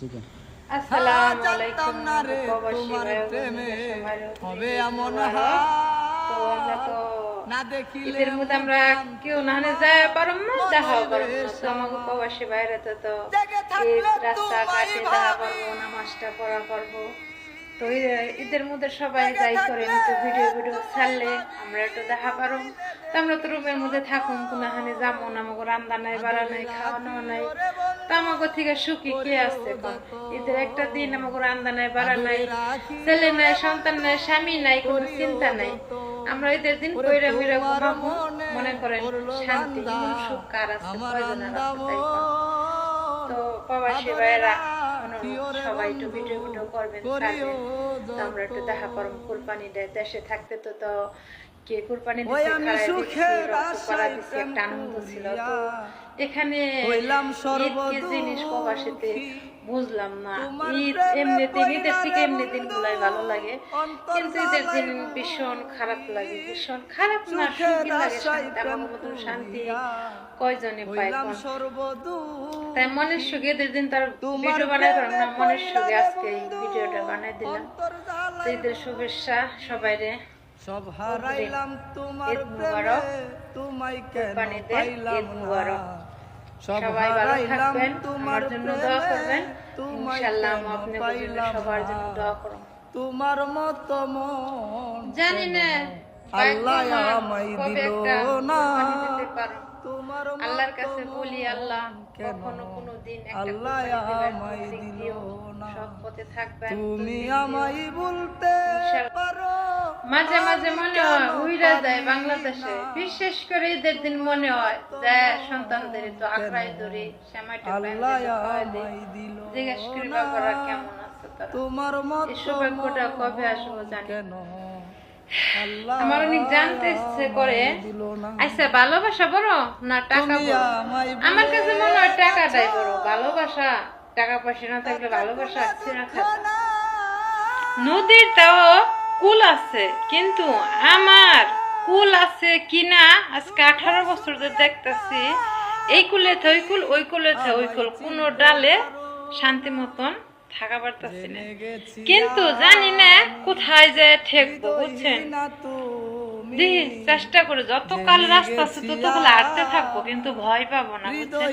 ঠিক আছে। না রে তোমার প্রেমে হবে এমন তো আমরা তো না দেখিলে ঈদের মধ্যে আমরা কেউ নাহলে যায় পারম না দেখা পারম আমাকে প্রবাসী বাইরে তো তো জেগে ঈদ থাকলে রাস্তাঘাটে তোমায় দেখা পারব নামাজটা পড়া পারব। তো ঈদের মধ্যে সবাই যাই করেন তো ভিডিও ভিডিও ছাড়লে আমরা একটু দেখা পারো তো আমরা তো রুমের মধ্যে থাকুন কোনাহানে যাব না আমাকে রান্না নাই বাড়া নাই খাওয়ানো নাই। তো থেকে সুখী কে আছে ঈদের একটা দিন আমাকে নাই বাড়া নাই ছেলে নাই সন্তান নাই স্বামী নাই কোনো চিন্তা নাই। আমরা ঈদের দিন কইরা মিরা ঘুমাবো মনে করেন শান্তি সুখ কার আছে আছে তো প্রবাসী ভাইয়েরা সবাই একটু ভিডিও ভিডিও করবেন আমরা একটু দেখা করব কুরবানি দেয় দেশে থাকতে তো তো কে কুরবানি ওই দিতে আমি খারাপ সুখের রক্ত করা আশায় দিছে একটা আনন্দ ছিল। তো এখানে হইলাম ঈদ কি সর্বদুঃখী। জিনিস প্রবাসীতে বুঝলাম না। ঈদ এমনিতে ঈদের থেকে এমনি দিনগুলাই ভালো লাগে। কিন্তু ঈদের দিন ভীষণ খারাপ লাগে ভীষণ খারাপ না সুখের লাগে শান্তি আমার মতন শান্তি। কয়জনে পায় তাই মনের সুখে ঈদের দিন তার ভিডিও বানাই পারলাম না মনের সুখে আজকে এই ভিডিওটা বানাই দিলাম। ঈদের শুভেচ্ছা সবাইরে। সব হারাইলাম তোমার প্রেমে। তোমায় কেন পাইলাম না সব হারাইলাম তোমার প্রেমে তোমায় কেন পাইলাম না। তোমার মত মন জানি না আল্লাহ আমায় দিল না। তোমার আল্লাহর কাছে বলি আল্লাহ? কখনো কোনো দিন আল্লাহ আমায় দিল না। সৎ পথে থাকবেন তুমি আমায় বলতে মাঝে মাঝে মনে হয় উইরা যায় বাংলাদেশে। বিশেষ করে ঈদের দিন মনে হয় যে সন্তানদের তো আঁকড়াই ধরি জিজ্ঞেস করি না। বাবারা কেমন আছে তোমার সৌভাগ্যটা কবে আসব জানি আমার অনেক জানতে ইচ্ছে করে। আচ্ছা ভালোবাসা বড় না টাকা বড়? আমার কাছে মনে হয় টাকাটাই বড়। ভালোবাসা টাকা পয়সা না থাকলে ভালোবাসা আসছে না নদীর তাও কুল আছে, কিন্তু আমার কুল আছে কিনা আজকে আঠারো বছর ধরে দেখতেছি। এই কুলে ওই কুল, ওই কুলে ওই কুল। কোন ডালে শান্তি মতন থাকা পারতাছি না। কিন্তু জানি না কোথায় যে ঠেকবো, বুঝছেন? চেষ্টা করে। যত কাল রাস্তা আছে ততকাল হাঁটতে থাকব, কিন্তু ভয় পাবো না, বুঝছেন?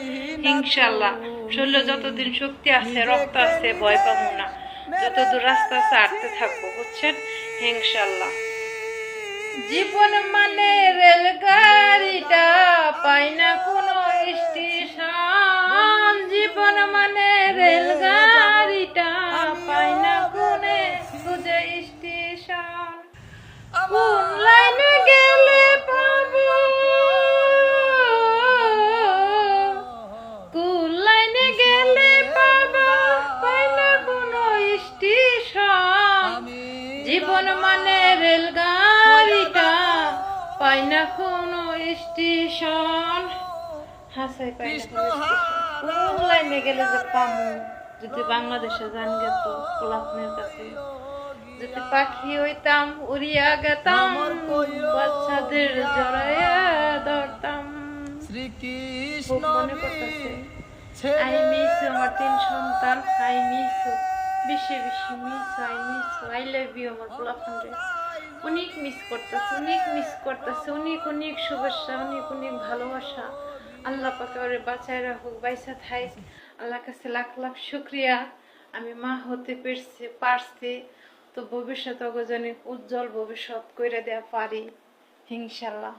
ইনশাল্লাহ শরীরে যতদিন শক্তি আছে, রক্ত আছে, ভয় পাবো না। যতদূর রাস্তা আছে থাকব বুঝছেন? ইনশাল্লাহ জীবন মানে রেলগাড়িটা পাই না কোনো জীবন মানে রেলগাড়িটা? পাই না কোনো স্টেশন। হাসাই পাই কোনো লাইনে গেলে যে পামু? যদি বাংলাদেশে যান গেত গোলাপনের কাছে। যদি পাখি হইতাম উড়িয়া গেতাম বাচ্চাদের জড়াইয়া ধরতাম। শ্রীকৃষ্ণ মনে করতেছে আই মিস আমার তিন সন্তান। আই মিস বেশি বেশি miss I miss I love you আমার পোলাফান্ডে অনেক মিস করতেছে, অনেক মিস করতেছে, অনেক অনেক শুভেচ্ছা, অনেক অনেক ভালোবাসা। আল্লাহ পাকে ওরে বাঁচায় রাখুক, বাইসা থাই আল্লাহ কাছে লাখ লাখ শুক্রিয়া। আমি মা হতে পেরেছি, পারছি। তো ভবিষ্যৎ অগজনে উজ্জ্বল ভবিষ্যৎ করে দেওয়া পারি ইনশাল্লাহ